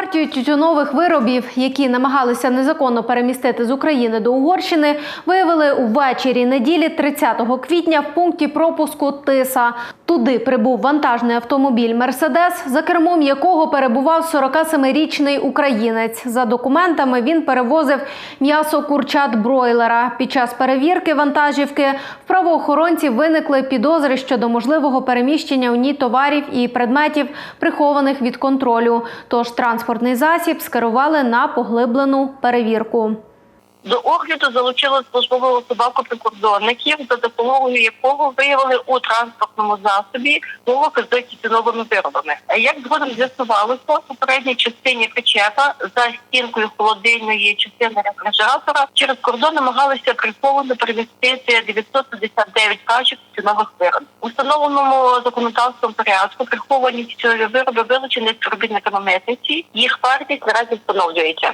Партію тютюнових виробів, які намагалися незаконно перемістити з України до Угорщини, виявили увечері неділі 30 квітня в пункті пропуску Тиса. Туди прибув вантажний автомобіль Мерседес, за кермом якого перебував 47-річний українець. За документами він перевозив м'ясо курчат бройлера. Під час перевірки вантажівки в правоохоронців виникли підозри щодо можливого переміщення у ній товарів і предметів, прихованих від контролю. Тож транспортний засіб скерували на поглиблену перевірку. До огляду залучили службову собаку прикордонників, за допомогою якого виявили у транспортному засобі полок з тютюновими виробами. Як згодом з'ясувалося, у попередній частині причепа за стінкою холодильної частини рефрижератора через кордон намагалися приховано перемістити 959 пачок тютюнових виробів. У встановленому законодавством порядку приховані тютюнові вироби вилучені співробітниками митниці. Їх вартість наразі встановлюється.